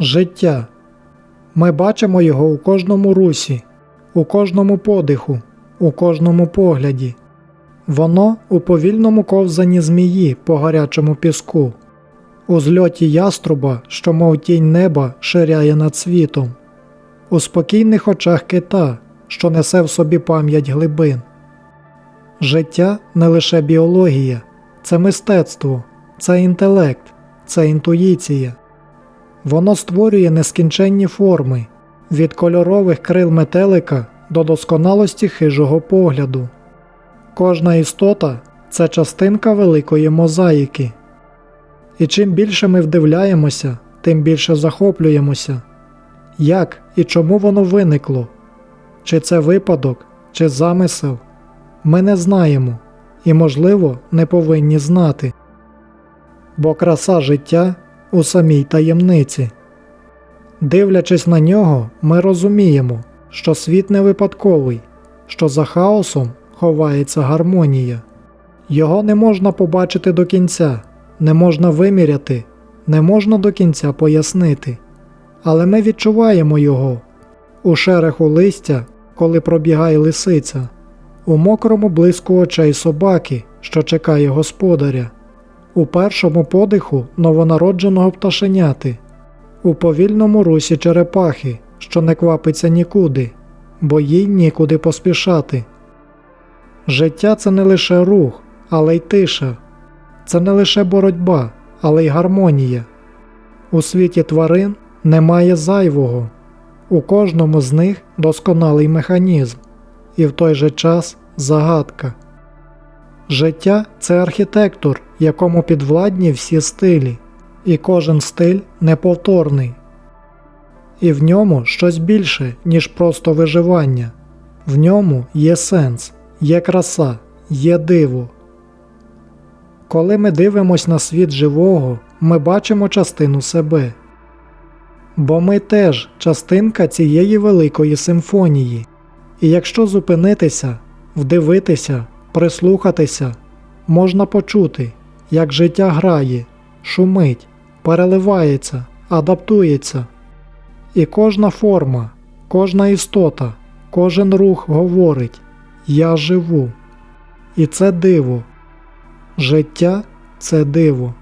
Життя. Ми бачимо його у кожному русі, у кожному подиху, у кожному погляді. Воно у повільному ковзанні змії по гарячому піску, у зльоті яструба, що мов тінь неба ширяє над світом, у спокійних очах кита, що несе в собі пам'ять глибин. Життя не лише біологія, це мистецтво, це інтелект, це інтуїція. Воно створює нескінченні форми від кольорових крил метелика до досконалості хижого погляду. Кожна істота це частинка великої мозаїки. І чим більше ми вдивляємося, тим більше захоплюємося. Як і чому воно виникло? Чи це випадок, чи замисел? Ми не знаємо і, можливо, не повинні знати. Бо краса життя у самій таємниці. Дивлячись на нього, ми розуміємо, що світ не випадковий, що за хаосом ховається гармонія. Його не можна побачити до кінця, не можна виміряти, не можна до кінця пояснити. Але ми відчуваємо його у шереху листя, коли пробігає лисиця, у мокрому блиску очей собаки, що чекає господаря, у першому подиху новонародженого пташеняти, у повільному русі черепахи, що не квапиться нікуди, бо їй нікуди поспішати. Життя це не лише рух, але й тиша, це не лише боротьба, але й гармонія. У світі тварин немає зайвого, у кожному з них досконалий механізм, і в той же час загадка. Життя це архітектор, якому підвладні всі стилі, і кожен стиль неповторний. І в ньому щось більше, ніж просто виживання. В ньому є сенс, є краса, є диво. Коли ми дивимось на світ живого, ми бачимо частину себе. Бо ми теж частинка цієї великої симфонії. І якщо зупинитися, вдивитися, прислухатися, можна почути, як життя грає, шумить, переливається, адаптується. І кожна форма, кожна істота, кожен рух говорить Я живу. І це диво. Життя це диво.